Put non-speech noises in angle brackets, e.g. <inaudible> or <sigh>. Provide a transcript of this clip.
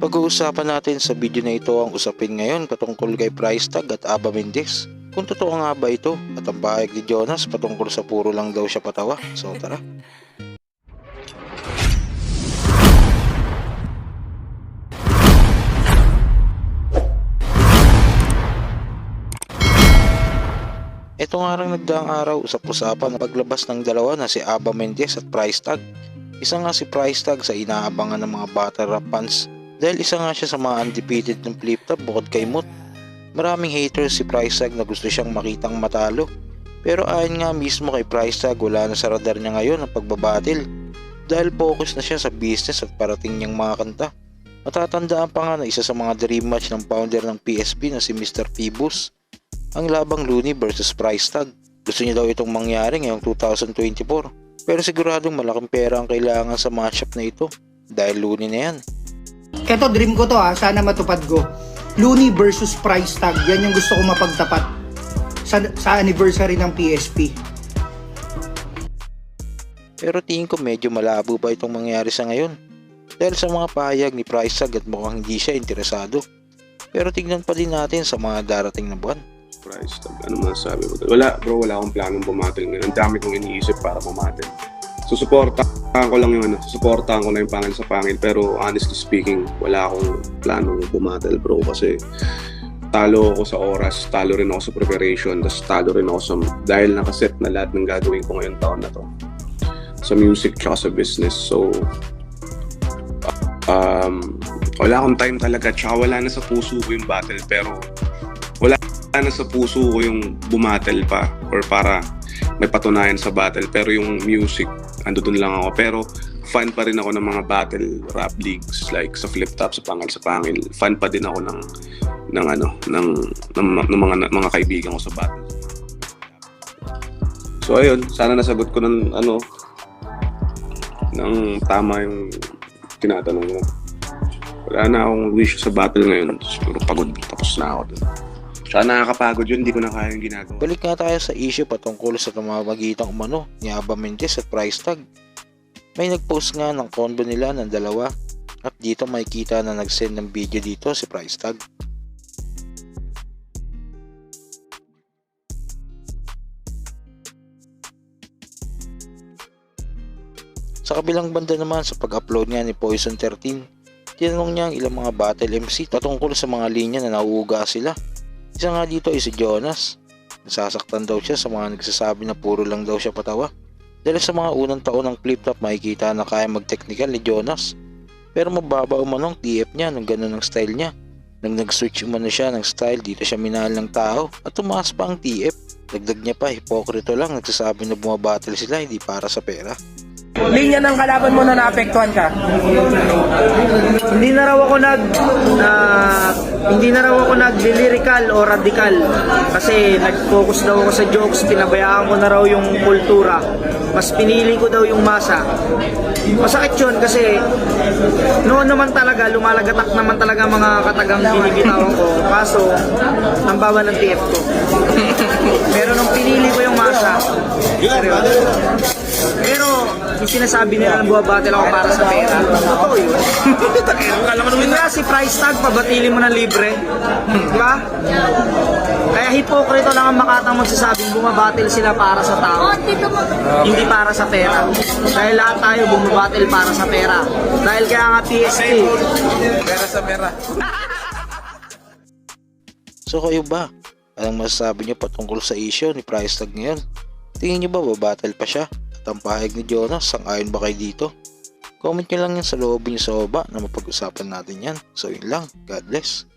Pag-uusapan natin sa video na ito ang usapin ngayon patungkol kay Price Tag at Aba Mendez. Kung totoo nga ba ito at ang pahayag ni Jonas patungkol sa puro lang daw siya patawa. So tara. Ito nga rin nagdaang araw usap-usapan ang paglabas ng dalawa na si Aba Mendez at Price Tag. Isa nga si Price Tag sa inaabangan ng mga battle rap fans dahil isa nga siya sa mga undefeated ng flip top bukod kay Moot. Maraming haters si Price Tag na gusto siyang makitang matalo. Pero ayon nga mismo kay Price Tag wala na sa radar niya ngayon ang pagbabatil dahil focus na siya sa business at parating niyang mga kanta. Matatandaan pa nga na isa sa mga dream match ng founder ng PSP na si Mr. Phoebus ang labang Looney versus Price Tag. Gusto niya daw itong mangyari ngayong 2024 pero siguradong malaking pera ang kailangan sa matchup na ito dahil Looney na yan. Eto, dream ko to ha. Sana matupad ko. Looney versus price tag. Yan yung gusto ko mapagtapat sa, sa anniversary ng PSP. Pero tingin ko medyo malabo pa itong mangyari sa ngayon dahil sa mga pahayag ni Price Tag at mukhang hindi siya interesado. Pero tignan pa din natin sa mga darating na buwan. price tag. Ano masasabi mo? Wala, bro, wala akong planong bumatil ngayon. Ang dami kong iniisip para bumatil. Susuportahan ko lang yung ano, susuportahan ko lang yung pangil sa pangil. Pero honestly speaking, wala akong planong bumatil, bro. Kasi talo ako sa oras, talo rin ako sa preparation, tapos talo rin ako sa, dahil nakaset na lahat ng gagawin ko ngayong taon na to. Sa music tsaka sa business. So, um, wala akong time talaga, tsaka wala na sa puso ko yung battle. Pero wala na sa puso ko yung bumattle pa or para may patunayan sa battle pero yung music ando dun lang ako. Pero fan pa rin ako ng mga battle rap leagues like sa flip top sa pangal sa pangil. Fan pa din ako ng ng ano ng ng, ng mga mga kaibigan ko sa battle. So ayun sana nasagot ko ng ano ng tama yung tinatanong mo. Wala na akong wish sa battle ngayon. Siguro pagod tapos na ako dun Tsaka nakakapagod yun, hindi ko na kaya yung ginagawa. Balik nga tayo sa issue patungkol sa pamamagitang umano ni Aba Mendez at Price Tag. May nagpost nga ng combo nila ng dalawa at dito makikita na nag-send ng video dito si Price Tag. Sa kabilang banda naman sa pag-upload nga ni Poison 13, tinanong niya ang ilang mga battle MC patungkol sa mga linya na nauuga sila. Isa nga dito ay si Jonas. Nasasaktan daw siya sa mga nagsasabi na puro lang daw siya patawa. Dahil sa mga unang taon ng flip top makikita na kaya mag-technical ni Jonas. Pero mababa umano ang TF niya nung ganun ang style niya. Nang nag-switch umano siya ng style dito siya minahal ng tao at tumaas pa ang TF. Dagdag niya pa, hipokrito lang nagsasabi na bumabattle sila hindi para sa pera. Linya ng kalaban mo na naapektuhan ka? Hindi na raw ako nag ah, hindi na raw ako nag-lyrical o radical kasi nag-focus daw ako sa jokes, pinabayaan ko na raw yung kultura. Mas pinili ko daw yung masa. Masakit yun kasi noon naman talaga lumalagatak naman talaga mga katagang binibitawan ko. Kaso ang baba ng TF ko. <laughs> Pero nung pinili ko yung masa, seryoso. Yung sinasabi nila na buwabatil ako para sa pera, totoo yun. Yun nga si price tag, pabatili mo ng libre. Di ba? Kaya hipokrito lang ang makatang magsasabing bumabatil sila para sa tao. Hindi para sa pera. Dahil lahat tayo bumabatil para sa pera. Dahil kaya nga PSP. Pera sa pera. So kayo ba? Anong masasabi niyo patungkol sa issue ni Price Tag ngayon? Tingin niyo ba babattle pa siya? Pahayag ni Jonas, sang-ayon ba kayo dito? Comment niyo lang yan sa loob niyo sa baba na mapag-usapan natin yan. So yun lang. God bless.